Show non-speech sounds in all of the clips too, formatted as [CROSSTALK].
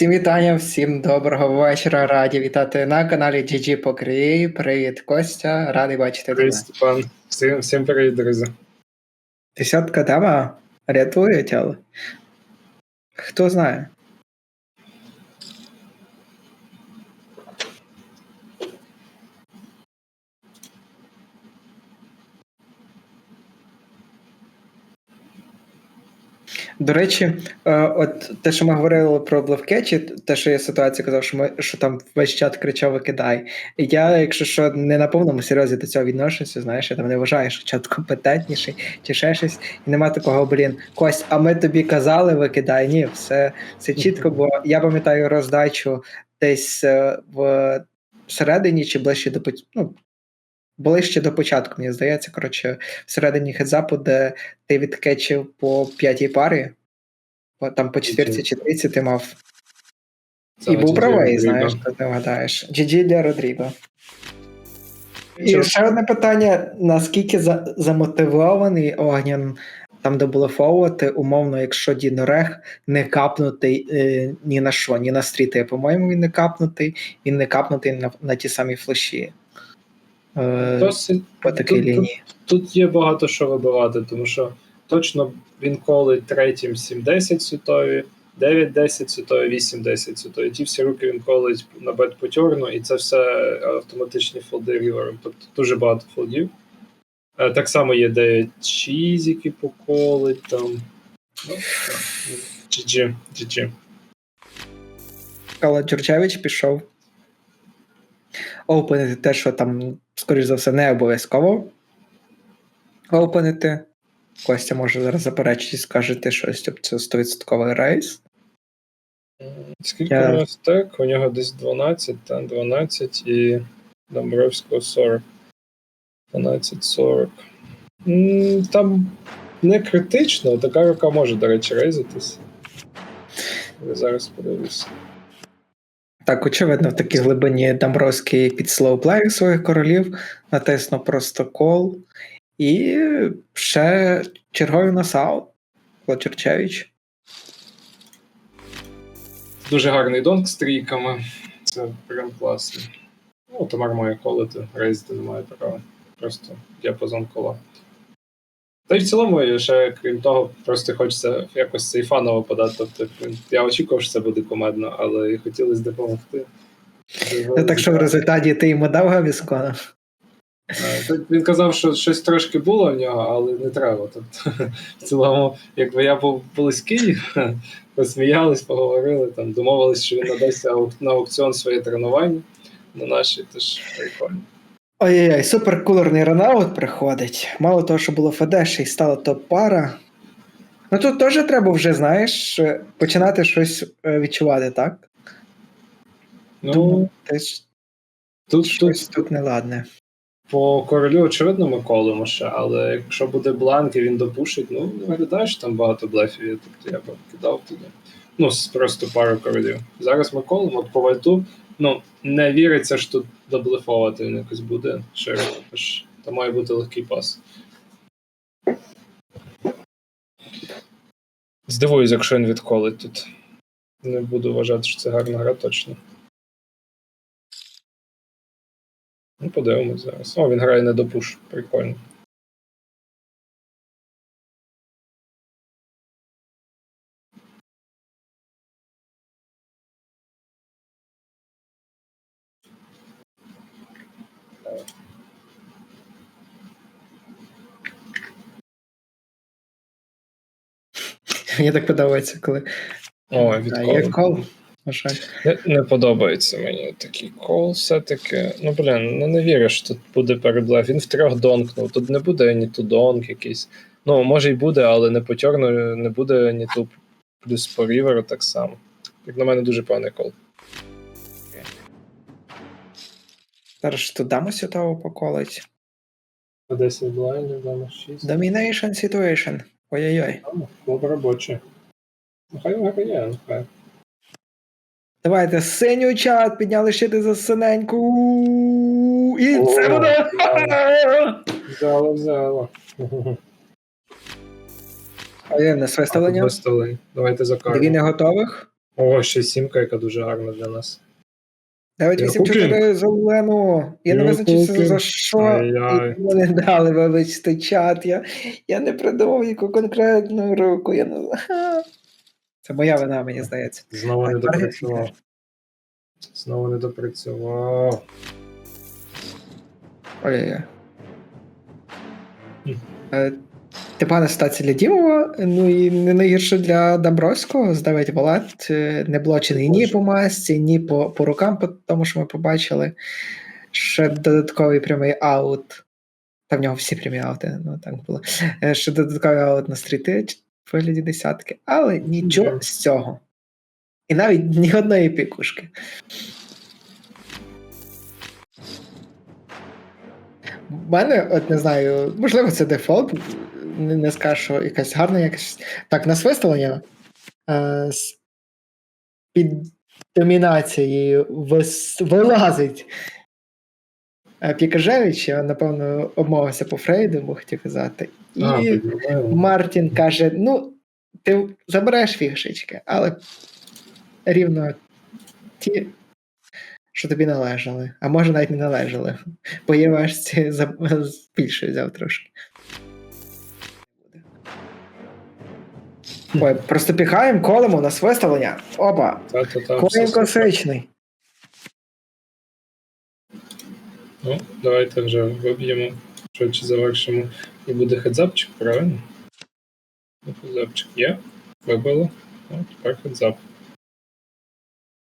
всім вітання, всім доброго вечора. Раді вітати на каналі GG Покрій. Привіт, Костя. Радий бачити Привіт, тебе. Степан. Всім, всім привіт, друзі. Десятка тема рятує тіло. Хто знає? До речі, е, от те, що ми говорили про Блевкетчі, те, що я ситуацію казав, що ми що там весь чат кричав викидай. Я, якщо що, не на повному серйозі до цього відношуся, знаєш, я там не вважаю, що чат компетентніший чи ще щось. І нема такого, блін, Кость, а ми тобі казали, викидай. Ні, все, все чітко, бо я пам'ятаю роздачу десь е, в середині чи ближче до ну, ближче до початку, мені здається, коротше, всередині хедзапу, де ти відкетчив по п'ятій парі, там по четвірці чи трійці ти мав. Це і був правий, знаєш, то ти вгадаєш. GG для Родріго. І Чого? ще одне питання: наскільки за, замотивований Огнян там, де умовно, якщо Дінорех не капнутий е, ні на що, ні на стріти, по-моєму, він не капнутий, він не капнутий на, на ті самі флеші. Е, Досить, по такій тут- лінії. тут є багато що вибивати, тому що точно він колить третім 7-10 світові, 9-10 світові, 8-10 світові. Ті всі руки він колить на бет-потьорну, і це все автоматичні фолди рівером. Тобто дуже багато фолдів. Е, Так само є 9 чіз, які поколить там. Ну. GG, GG. Кала Джорджевич пішов. Опенити те, що там, скоріш за все, не обов'язково. Опенити. Костя може зараз заперечити і скаже ти щось, тобто це 100% рейс. Скільки Я- у нього стек? У нього десь 12, та 12 і Домбровського 40. 12-40. Там не критично, така рука може, до речі, рейзитись. Я зараз подивлюся. Так, очевидно, в такій глибині Домбровський під слоуплеєр своїх королів натиснув просто кол. І ще черговий носаут. Клочерчевич. Дуже гарний донк з трійками. Це прям класно. Ну, Тамар має колити, рейзити немає права. Просто діапазон кола. Та й в цілому, ще крім того, просто хочеться якось сейфаново подати. Тобто, я очікував, що це буде комедно, але і хотілося допомогти. Так що в результаті ти йому дав Гавіскона. Е, Він казав, що щось трошки було в нього, але не треба. Тобто, [LAUGHS] в цілому, якби я був близький, [LAUGHS] посміялись, поговорили, там, домовились, що він надасть на аукціон своє тренування на наші, тож прикольно. Ой-ой-ой, суперкулерний ранаут приходить. Мало того, що було ФД, ще й стала топ-пара. Ну тут теж треба вже, знаєш, починати щось е, відчувати, так? Ну, Думаю, теж тут, щось тут тут неладне. По королю, очевидно, ми колимо ще, але якщо буде бланк і він допушить, ну, не виглядає, що там багато блефів, є, тобто я б кидав туди. Ну, просто пару королів. Зараз ми колимо, от по вальту, ну, не віриться, що тут доблефовувати він якось буде широко, то має бути легкий пас. Здивуюсь, якщо він відколить тут. Не буду вважати, що це гарна гра точно. Ну, подивимось зараз. О, він грає не до пуш. Прикольно. Мені так подобається, коли О, а, є кол. На жаль. Не, не подобається мені такий кол все-таки. Ну, блін, ну не вірю, що тут буде переблеф. Він в трьох донкнув. Тут не буде ні ту донк якийсь. Ну, може й буде, але не по чорну не буде ні ту плюс по ріверу так само. Як на мене дуже поганий кол. Зараз ж тут дамо святого поколить. 10 блайндів, дама 6. Domination situation. Ой-ой-ой. Клуб робочий. Ну, хай грає, ну хай. Давайте синю чат, підняли щити за синеньку. І це буде. Взяло, взяло. А є не свиставлення. Виставлення. Давайте за Дві не готових. О, ще сімка, яка дуже гарна для нас. 984 зелену. Я не визначився за що. І не дали, вибачте, чат. Я, я не придумав яку конкретну руку. Я не... Ха. Це моя вина, мені здається. Знову не допрацював. Знову не допрацював. Ой-ой-ой. Е, Типана ситуація для Дімова, ну і не найгірше для Дамбровського з 9 валет. Е, Не блочений ні по масці, ні по, по рукам, тому, що ми побачили. Ще додатковий прямий аут. Та в нього всі прямі аути, ну так було. Е, Ще додатковий аут на стріти вигляді десятки, але нічого з цього. І навіть ні одної пікушки. У мене, от не знаю, можливо, це дефолт. Не, не скажу, що якась гарна якась. Так, на свистування е, з під домінацією вис, вилазить Пікажевич, я, напевно, обмовився по Фрейду, бо хотів казати. І А. Мартін каже: ну, ти забереш фішечки, але рівно ті, що тобі належали, а може навіть не належали. По ЄВшці за- більше взяв трошки. Ой, просто піхаємо, колемо, у нас виставлення. Опа! Супер. класичний. Ну, давайте вже виб'ємо, швидше завершимо. І буде хедзапчик, правильно? Ну, Хедзапчик є. Вибило. Ну, тепер хедзап.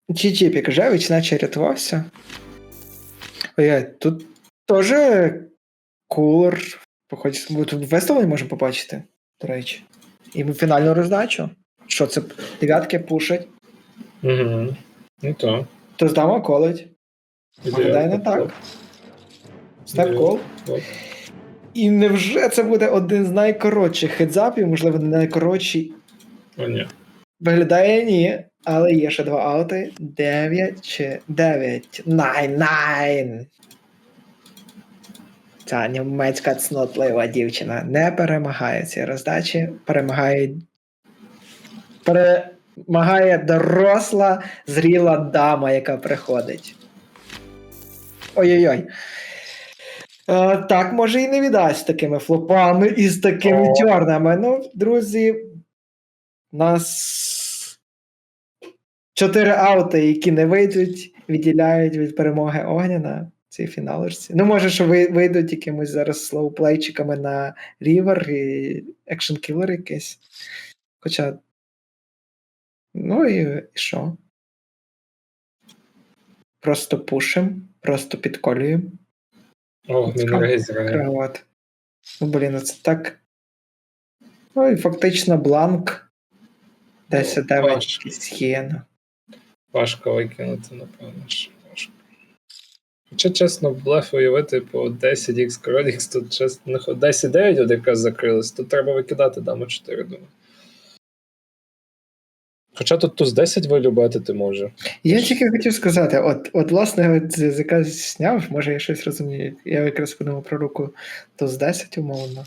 GG Пікажевич наче рятувався. Ой, тут теж кулер. Походить, тут виставлення можемо побачити, до речі. І фінальну роздачу. Що це дев'ятки пушать, Угу. Ну то. то здама колить. Виглядає не так. Степ кол. І невже це буде один з найкоротших хедзапів, можливо, не найкоротший. О, ні. Виглядає ні, але є ще два аути. 9 чи 9. Найн, найн. Ця німецька цнотлива дівчина не перемагає ці роздачі. Перемагає. Перемагає доросла, зріла дама, яка приходить. Ой-ой-ой. Е, так, може і не віддасть такими флопами і з такими О. тьорнами. Ну, друзі, у нас чотири аути, які не вийдуть, відділяють від перемоги Огняна цій фіналочці. Ну, може, що вийдуть якимось зараз слоуплейчиками на Рівер і екшн кілер якийсь. Хоча. Ну і, і що? Просто пушим, просто підколюємо. О, він Цікаво. Кроват. Ну, блін, ну це так. Ну і фактично бланк. 10 9 важко. Важко викинути, напевно, що важко. Хоча, чесно, блеф уявити по 10x Кронікс, тут чесно, не 10-9 от якраз закрилось, тут треба викидати дамо 4, думаю. Хоча тут туз 10 вилюбити ти може. Я тільки хотів сказати, от, от власне, от з язика зняв, може я щось розумію. Я якраз подумав про руку то з 10 умовно.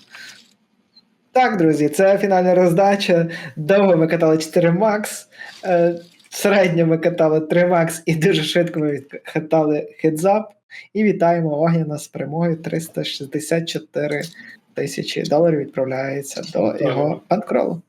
Так, друзі, це фінальна роздача. Довго ми катали 4 Max, е, середньо ми катали 3 Max і дуже швидко ми катали хедзап. І вітаємо Огняна з перемогою 364 тисячі доларів відправляється до його банкролу.